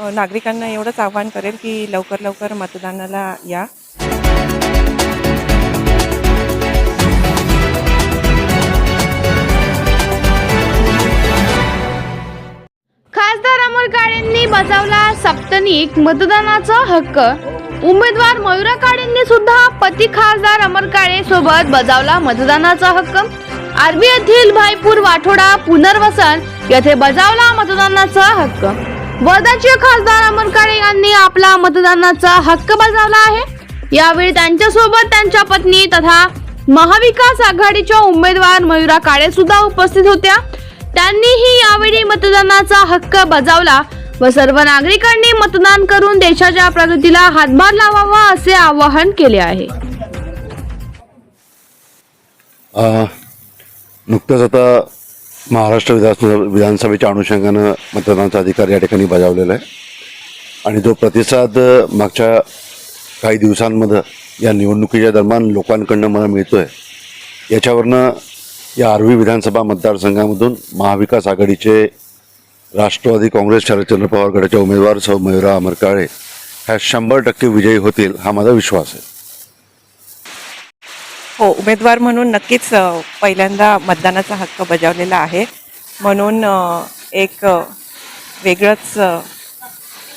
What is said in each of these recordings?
नागरिकांना एवढंच आवाहन करेल की लवकर लवकर मतदानाला या. खासदार अमोल काळेंनी बजावला सप्तनिक मतदानाचा हक्क. उमेदवार मयुरा काळेंनी सुद्धा पती खासदार अमर काळे सोबत बजावला मतदानाचा हक्क. आरबी येथील भाईपूर वाठोडा पुनर्वसन येथे बजावला मतदानाचा हक्क. वर्धाचे खासदार अमर काळे यांनी आपला मतदानाचा हक्क बजावला आहे. यावेळी त्यांच्यासोबत त्यांच्या पत्नी तथा महाविकास आघाडीच्या उमेदवार मयुरा काळे सुद्धा उपस्थित होत्या. त्यांनीही यावेळी मतदानाचा हक्क बजावला व सर्व नागरिकांनी मतदान करून देशाच्या प्रगतीला हातभार लावावा असे आवाहन केले आहे. नुकतंच आता महाराष्ट्र विधानसभा विधानसभेच्या अनुषंगानं मतदानाचा अधिकार या ठिकाणी बजावलेला आहे. आणि जो प्रतिसाद मागच्या काही दिवसांमध्ये या निवडणुकीच्या दरम्यान लोकांकडनं मला मिळतो आहे याच्यावरनं या आर्वी विधानसभा मतदारसंघामधून महाविकास आघाडीचे राष्ट्रवादी काँग्रेस शरदचंद्र पवार गटाच्या उमेदवार सौ मयुरा अमरकाळे ह्या शंभर टक्के विजयी होतील हा माझा विश्वास आहे. हो उमेदवार म्हणून नक्कीच पहिल्यांदा मतदानाचा हक्क बजावलेला आहे. म्हणून एक वेगळंच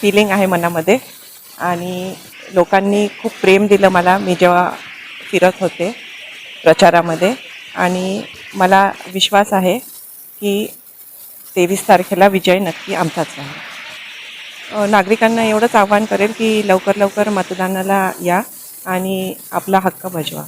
फिलिंग आहे मनामध्ये. आणि लोकांनी खूप प्रेम दिलं मला. मी जेव्हा फिरत होते प्रचारामध्ये. आणि मला विश्वास आहे की तेवीस तारखेला विजय नक्की आमचाच आहे नागरिकांना एवढंच आवाहन करेल की लवकर लवकर मतदानाला या आणि आपला हक्क बजवा.